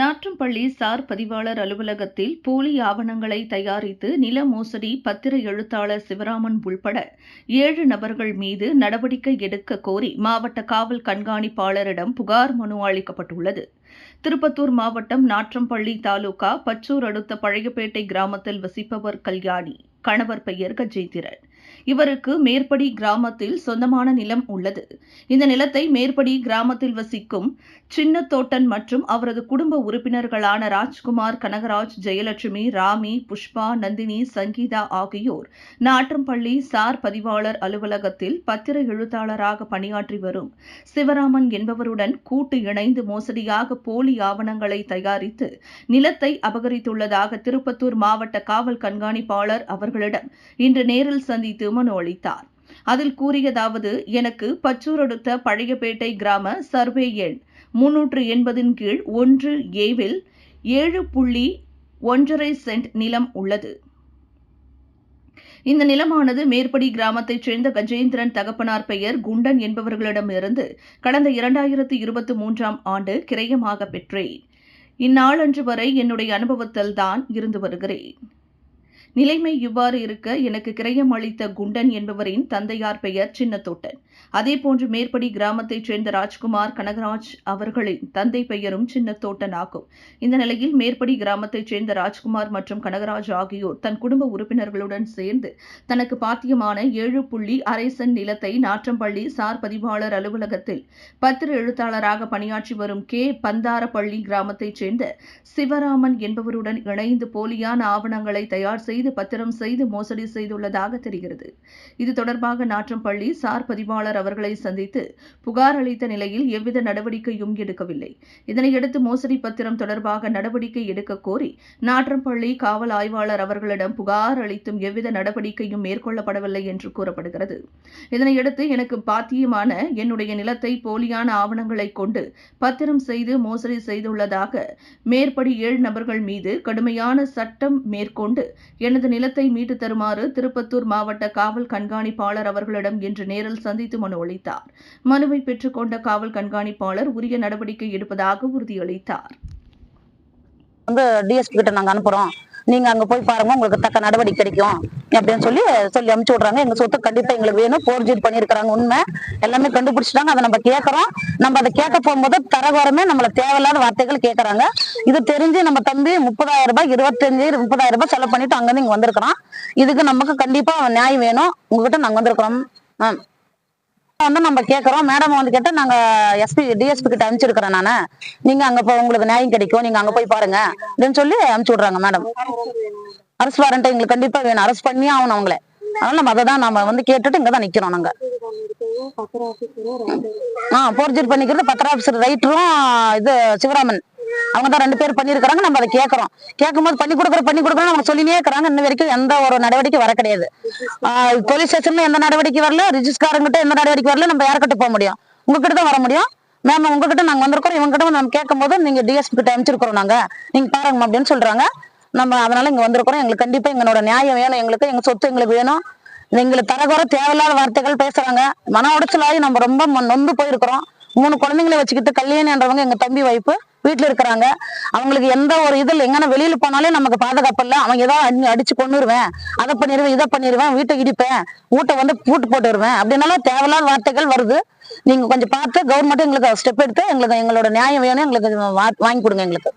Natrampalli sir பதிவாளர் அலுவலகத்தில் போலி ஆவணங்களை தயாரித்து நில மோசடி பத்திர எழுத்தாளர் சிவராமன் உள்பட ஏழு நபர்கள் மீது நடவடிக்கை எடுக்க கோரி மாவட்ட காவல் கண்காணிப்பாளரிடம் புகார் மனு அளிக்கப்பட்டுள்ளது. திருப்பத்தூர் மாவட்டம் நாற்றம்பள்ளி தாலுகா பச்சூர் அடுத்த பழையப்பேட்டை கிராமத்தில் வசிப்பவர் கல்யாணி. கணவர் பெயர் கஜேந்திரன். இவருக்கு மேற்படி கிராமத்தில் சொந்தமான நிலம் உள்ளது. இந்த நிலத்தை மேற்படி கிராமத்தில் வசிக்கும் சின்ன தோட்டன் மற்றும் அவரது குடும்ப உறுப்பினர்களான ராஜ்குமார் கனகராஜ் ஜெயலட்சுமி ராமி புஷ்பா நந்தினி சங்கீதா ஆகியோர் நாற்றம்பள்ளி சார் பதிவாளர் அலுவலகத்தில் பத்திர எழுத்தாளராக பணியாற்றி வரும் சிவராமன் என்பவருடன் கூட்டு இணைந்து மோசடியாக போலி ஆவணங்களை தயாரித்து நிலத்தை அபகரித்துள்ளதாக திருப்பத்தூர் மாவட்ட காவல் கண்காணிப்பாளர் அவர் அவர்களிடம் இன்று நேரில் சந்தித்து மனு அளித்தார். அதில் கூறியதாவது எனக்கு பச்சூரடுத்த பழையபேட்டை கிராம சர்வே எண் முன்னூற்று எண்பதின் கீழ் ஒன்று ஏவில் ஏழு புள்ளி ஒன்றரை சென்ட் நிலம் உள்ளது. இந்த நிலமானது மேற்படி கிராமத்தைச் சேர்ந்த கஜேந்திரன் தகப்பனார் பெயர் குண்டன் என்பவர்களிடமிருந்து கடந்த இரண்டாயிரத்து இருபத்தி மூன்றாம் ஆண்டு கிரயமாக பெற்றேன். இந்நாளன்று வரை என்னுடைய அனுபவத்தில் தான் இருந்து வருகிறேன். நிலைமை இவ்வாறு இருக்க எனக்கு கிரயம் அளித்த குண்டன் என்பவரின் தந்தையார் பெயர் சின்னத்தோட்டன். அதேபோன்று மேற்படி கிராமத்தைச் சேர்ந்த ராஜ்குமார் கனகராஜ் அவர்களின் தந்தை பெயரும் சின்னத்தோட்டன் ஆகும். இந்த நிலையில் மேற்படி கிராமத்தைச் சேர்ந்த ராஜ்குமார் மற்றும் கனகராஜ் ஆகியோர் தன் குடும்ப உறுப்பினர்களுடன் சேர்ந்து தனக்கு பாத்தியமான ஏழு புள்ளி அரை நிலத்தை நாற்றம்பள்ளி சார் பதிவாளர் அலுவலகத்தில் பத்திர எழுத்தாளராக பணியாற்றி வரும் கே. பந்தாரப்பள்ளி கிராமத்தைச் சேர்ந்த சிவராமன் என்பவருடன் இணைந்து போலியான ஆவணங்களை தயார் செய்து செய்து பத்திரம் செய்து மோசடி செய்துள்ளதாக தெரிகிறது. இது தொடர்பாக நாற்றம்பள்ளி சார் பதிவாளர் அவர்களை சந்தித்து புகார் அளித்த நிலையில் எவ்வித நடவடிக்கையும் எடுக்கவில்லை. இதனையடுத்து மோசடி பத்திரம் தொடர்பாக நடவடிக்கை எடுக்க கோரி நாற்றம்பள்ளி காவல் ஆய்வாளர் அவர்களிடம் புகார் அளித்தும் எவ்வித நடவடிக்கையும் மேற்கொள்ளப்படவில்லை என்று கூறப்படுகிறது. இதனையடுத்து எனக்கு பாத்தியமான என்னுடைய நிலத்தை போலியான ஆவணங்களை கொண்டு பத்திரம் செய்து மோசடி செய்துள்ளதாக மேற்படி ஏழு நபர்கள் மீது கடுமையான சட்டம் மேற்கொண்டு எனது நிலத்தை மீட்டு தருமாறு திருப்பத்தூர் மாவட்ட காவல் கண்காணிப்பாளர் அவர்களிடம் இன்று நேரில் சந்தித்து மனு அளித்தார். மனுவை பெற்றுக்கொண்ட காவல் கண்காணிப்பாளர் உரிய நடவடிக்கை எடுப்பதாக உறுதியளித்தார். வந்து டிஎஸ்பி கிட்ட நாங்க அனுப்புறோம். நீங்க அங்க போய் பாருங்க உங்களுக்கு தக்க நடவடிக்கை கிடைக்கும் அப்படின்னு சொல்லி சொல்லி அனுப்பிச்சு விடுறாங்க. எங்க சொத்து கண்டிப்பா எங்களுக்கு வேணும். போர்ஜிட் பண்ணிருக்காங்க உண்மை. எல்லாமே கண்டுபிடிச்சிட்டாங்க. அதை நம்ம கேட்கறோம் நம்ம அதை கேட்க போகும்போது தரகோரமே நம்மள தேவையில்லாத வார்த்தைகள் கேட்கறாங்க இது தெரிஞ்சு நம்ம தம்பி முப்பதாயிரம் ரூபாய் இருபத்தஞ்சு முப்பதாயிரம் ரூபாய் செலவு பண்ணிட்டு அங்கிருந்து இங்க வந்திருக்கிறோம் இதுக்கு நமக்கு கண்டிப்பா நியாயம் வேணும். உங்ககிட்ட நாங்க வந்திருக்கிறோம். ஆ. வந்து நம்ம கேட்கறோம் மேடம் வந்து கேட்டா நாங்க எஸ்பி டிஎஸ்பி கிட்ட அனுப்பிச்சிருக்கிறேன் நானு. நீங்க அங்க போய் உங்களுக்கு நியாயம் கிடைக்கும். நீங்க அங்க போய் பாருங்க. அப்படின்னு சொல்லி அனுப்பிச்சு விடுறாங்க மேடம் அரசு வாரண்ட் எங்களுக்கு கண்டிப்பா வேணும். அரசு பண்ணியே ஆகணும் அவங்கள. அதனால நம்ம அதை தான் நம்ம வந்து கேட்டுட்டு இங்க தான் நிக்கிறோம் நாங்க. ஆஹ் போர்ஜர் பண்ணிக்கிறது பத்திர ஆபீசர் ரைட்டரும் இது சிவராமன். அவங்க தான் ரெண்டு பேர் பண்ணிருக்காங்க நம்ம அதை கேட்கறோம். கேட்கும்போது பண்ணி கொடுக்குற பண்ணி கொடுக்குறோம் அவங்க சொல்லினே இருக்கிறாங்க. இன்ன வரைக்கும் எந்த ஒரு நடவடிக்கை வர கிடையாது. போலீஸ் ஸ்டேஷன்ல எந்த நடவடிக்கை வரல ரிஜிஸ்டாருங்கிட்ட எந்த நடவடிக்கை வரல நம்ம யார்கிட்ட போக முடியும்? உங்ககிட்ட தான் வர முடியும். மேம் உங்ககிட்ட நாங்க வந்திருக்கோம். இவங்க கிட்ட நம்ம கேட்கும் போது நீங்க டிஎஸ்பி கிட்ட அமைச்சிருக்கிறோம் நாங்க. நீங்க பாருங்க அப்படின்னு சொல்றாங்க. நம்ம அதனால இங்க வந்திருக்கிறோம். எங்களுக்கு கண்டிப்பா எங்களோட நியாயம் வேணும். எங்களுக்கு எங்க சொத்து எங்களுக்கு வேணும். எங்களுக்கு தரகுற தேவையில்லாத வார்த்தைகள் பேசுறாங்க. மன உடைச்சலாகி நம்ம ரொம்ப நொந்து போயிருக்கிறோம். மூணு குழந்தைங்களை வச்சுக்கிட்டு கல்யாணம்ன்றவங்க எங்க தம்பி வைப்பு வீட்டுல இருக்கிறாங்க. அவங்களுக்கு எந்த ஒரு இதில் எங்கன்னா வெளியில போனாலே நமக்கு பாதுகாப்பு இல்லை. அவன் ஏதோ அடி அடிச்சு கொண்டுருவேன் அதை பண்ணிடுவேன் இதை பண்ணிடுவேன் வீட்டை இடிப்பேன் வீட்டை வந்து பூட்டு போட்டுருவேன் அப்படின்னாலும் தேவையில்லாத வார்த்தைகள் வருது. நீங்க கொஞ்சம் பார்த்து கவர்மெண்ட் எங்களுக்கு ஸ்டெப் எடுத்து எங்களுக்கு எங்களோட நியாயம் வேணும் எங்களுக்கு வாங்கி கொடுங்க எங்களுக்கு.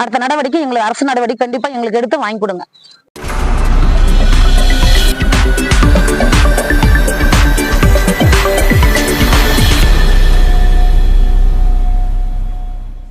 அடுத்த நடவடிக்கை எங்களுக்கு அரசு நடவடிக்கை கண்டிப்பா எங்களுக்கு எடுத்து வாங்கி கொடுங்க.